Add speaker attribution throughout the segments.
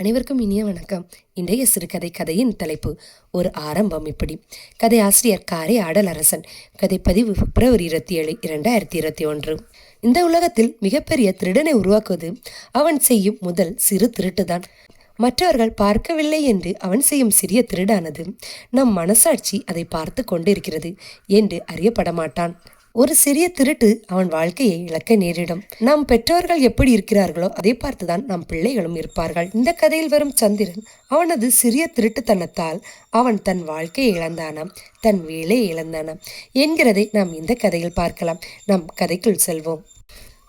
Speaker 1: அனைவருக்கும் இனிய வணக்கம். இன்றைய சிறுகதை கதையின் தலைப்பு ஒரு ஆரம்பம் இப்படி. கதை ஆசிரியர் காரை ஆடலரசன். கதை பதிவு பிப்ரவரி இருபத்தி ஏழு இரண்டாயிரத்தி இருபத்தி ஒன்று. இந்த உலகத்தில் மிகப்பெரிய திருடனை உருவாக்குவது அவன் செய்யும் முதல் சிறு திருட்டுதான். மற்றவர்கள் பார்க்கவில்லை என்று அவன் செய்யும் சிறிய திருடானது நம் மனசாட்சி அதை பார்த்து கொண்டிருக்கிறது என்று அறியப்பட மாட்டான் ஒரு சிறிய திருட்டு அவன் வாழ்க்கையை இழக்க நேரிடும். நம் பெற்றோர்கள் எப்படி இருக்கிறார்களோ அதை பார்த்துதான் நம் பிள்ளைகளும் இருப்பார்கள். இந்த கதையில் வரும் சந்திரன் அவனது சிறிய திருட்டுத்தனத்தால் அவன் தன் வாழ்க்கையை இழந்தானாம் தன் வேலையை இழந்தானாம். என்கிறதை நாம் இந்த கதையில் பார்க்கலாம். நம் கதைக்குள் செல்வோம்.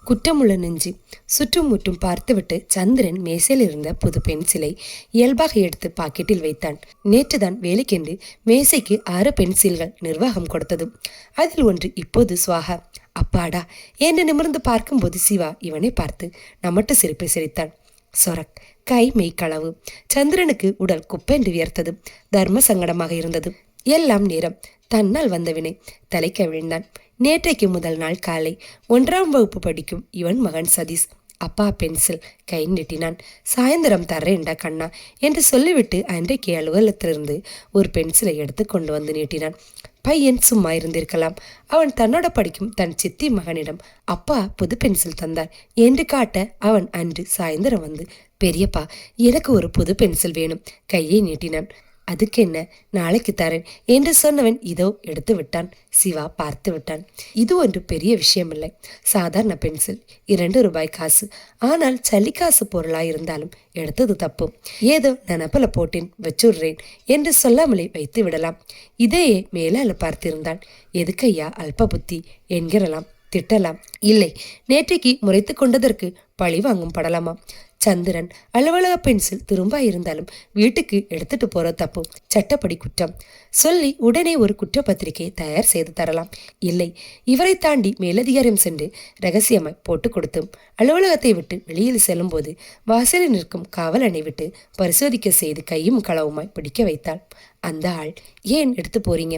Speaker 1: குற்றமுள்ள நெஞ்சு. சுற்றும் முற்றும் பார்த்துவிட்டு சந்திரன் மேசையில் இருந்த புது பென்சிலை இயல்பாக எடுத்து பாக்கெட்டில் வைத்தான். நேற்றுதான் வேலைக்கென்று மேசைக்கு ஆறு பென்சில்கள் நிர்வாகம் கொடுத்தது. அதில் ஒன்று இப்போது சுவாகா. அப்பாடா என்று நிமிர்ந்து பார்க்கும்போது சிவா இவனை பார்த்து நம்மட்டு சிரிப்பை சிரித்தான். சொரக் கை மெய்க்களவு சந்திரனுக்கு உடல் குப்பென்று வியர்த்தது. தர்ம சங்கடமாக இருந்தது. எல்லாம் நேரம் தன்னால் வந்தவினை தலைக்க விழுந்தான். நேற்றைக்கு முதல் நாள் காலை ஒன்றாம் வகுப்பு படிக்கும் இவன் மகன் சதீஷ். அப்பா பென்சில் கை நீட்டினான். சாயந்தரம் தர்றேன்டா கண்ணா என்று சொல்லிவிட்டு அன்றைக்கு அலுவலகத்திலிருந்து ஒரு பென்சிலை எடுத்து கொண்டு வந்து நீட்டினான். பையன் சும்மா இருந்திருக்கலாம். அவன் தன்னோட படிக்கும் தன் சித்தி மகனிடம் அப்பா புது பென்சில் தந்தார் என்று காட்ட அவன் அன்று சாயந்தரம் வந்து பெரியப்பா எனக்கு ஒரு புது பென்சில் வேணும் கையை நீட்டினான். அதுக்கு என்ன நாளைக்கு தரேன் என்று சொன்னவன் இதோ எடுத்து விட்டான். சிவா பார்த்து விட்டான். இது ஒன்று பெரிய விஷயமில்லை. சாதாரண பென்சில் இரண்டு ரூபாய் காசு. ஆனால் சல்லிக்காசு பொருளாய் இருந்தாலும் எடுத்தது தப்பு. ஏதோ நினப்பில போட்டேன் வச்சுடுறேன் என்று சொல்லாமலே வைத்து விடலாம். இதையே மேலால பார்த்திருந்தான். எதுக்கையா அல்ப புத்தி என்கிறலாம் திட்டலாம். இல்லை நேற்றைக்கு முறைத்து கொண்டதற்கு பழி வாங்கும் படலாமா? சந்திரன் அலுவலக பென்சில் திரும்ப இருந்தாலும் வீட்டுக்கு எடுத்துட்டு போற தப்பு. சட்டப்படி குற்றம். சொல்லி உடனே ஒரு குற்றப்பத்திரிகை தயார் செய்து தரலாம். இல்லை இவரை தாண்டி மேலதிகாரம் சென்று ரகசியமாய் போட்டு கொடுத்தும் அலுவலகத்தை விட்டு வெளியில் செல்லும் போது வாசலில் நிற்கும் காவலனை விட்டு பரிசோதிக்க செய்து கையும் களவுமாய் பிடிக்க வைத்தாள். அந்த ஆள் ஏன் எடுத்து போறீங்க?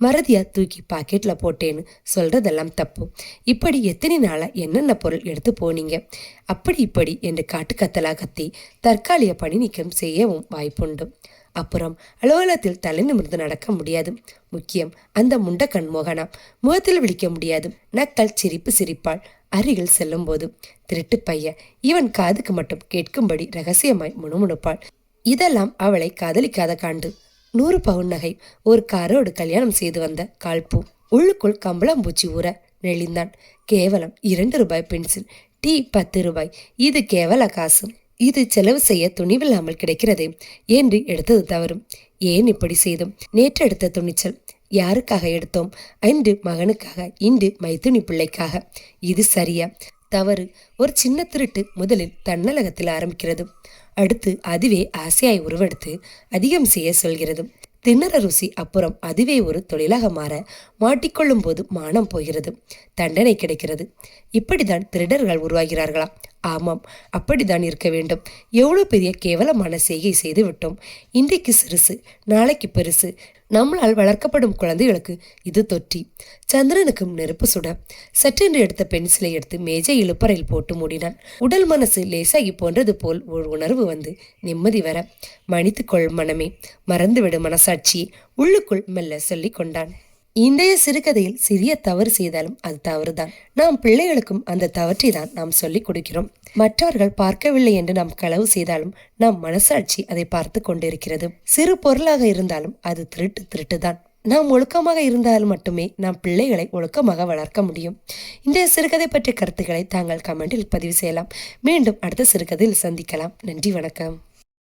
Speaker 1: மறதியா தூக்கி பாக்கெட்ல போட்டேன்னு சொல்றதெல்லாம் தப்பு. இப்படி எத்தனை நாளா என்னென்ன பொருள் எடுத்து போனீங்க? அப்படி இப்படி என்று காட்டுக்கத்தலா கத்தி தற்காலிக பணி நீக்கம் செய்யவும் வாய்ப்புண்டு. அப்புறம் அலுவலகத்தில் தலை நிமிர்ந்து நடக்க முடியாது. முக்கியம் அந்த முண்ட கண்மோகனா முகத்தில் விழிக்க முடியாது. நக்கல் சிரிப்பு சிரிப்பாள் அருகில் செல்லும் போது திருட்டு பைய இவன் காதுக்கு மட்டும் கேட்கும்படி ரகசியமாய் முணுமுணுப்பாள். இதெல்லாம் அவளை காதலிக்காத காண்டு. நூறு பவுன் நகை. ஒரு காரோடு கல்யாணம் செய்து வந்த கால்பூ உள்ளுக்குள் கம்பளாம்பூச்சி ஊற நெளிந்தான். கேவலம் இரண்டு ரூபாய் பென்சில் டீ பத்து ரூபாய். இது கேவல காசு. இது செலவு செய்ய துணிவில்லாமல் கிடைக்கிறதே என்று எடுத்தது தவறும். ஏன் இப்படி செய்தோம்? நேற்று எடுத்த துணிச்சல். யாருக்காக எடுத்தோம்? அன்று மகனுக்காக இன்று மைத்துனி பிள்ளைக்காக. இது சரியா? தவறு ஒரு சின்ன திருட்டு முதலில் தன்னலகத்தில் ஆரம்பிக்கிறது. அடுத்து அதுவே ஆசையாய் உருவெடுத்து அதிகம் செய்ய சொல்கிறது. திண்ணற ருசி அப்புறம் அதுவே ஒரு தொழிலாக மாற மாட்டிக்கொள்ளும் போது மானம் போகிறது. தண்டனை கிடைக்கிறது. இப்படிதான் திருடர்கள் உருவாகிறார்களா ஆமாம் அப்படித்தான் இருக்க வேண்டும். எவ்வளோ பெரிய கேவலமான செய்கை செய்து விட்டோம். இன்றைக்கு சிறுசு நாளைக்கு பெருசு. நம்மளால் வளர்க்கப்படும் குழந்தைகளுக்கு இது தொற்றி. சந்திரனுக்கும் நெருப்பு சுட சற்றென்று எடுத்த பென்சிலை எடுத்து மேஜை இழுப்பறையில் போட்டு மூடினான். உடல் மனசு லேசாகி போன்றது போல் ஒரு உணர்வு வந்து நிம்மதி வர. மன்னித்துக்கொள் மனமே மறந்துவிடும் மனசாட்சியை உள்ளுக்குள் மெல்ல சொல்லிக் கொண்டான். இன்றைய சிறுகதையில் சிறிய தவறு செய்தாலும் அது தவறுதான். நாம் பிள்ளைகளுக்கும் அந்த தவற்றை தான் நாம் சொல்லிக் கொடுக்கிறோம். மற்றவர்கள் பார்க்கவில்லை என்று நாம் களவு செய்தாலும் நம் மனசாட்சி அதை பார்த்து கொண்டிருக்கிறது. சிறு பொருளாக இருந்தாலும் அது திருட்டு திருட்டுதான். நாம் ஒழுக்கமாக இருந்தால் மட்டுமே நாம் பிள்ளைகளை ஒழுக்கமாக வளர்க்க முடியும். இன்றைய சிறுகதை பற்றிய கருத்துக்களை தாங்கள் கமெண்டில் பதிவு செய்யலாம். மீண்டும் அடுத்த சிறுகதையில் சந்திக்கலாம். நன்றி வணக்கம்.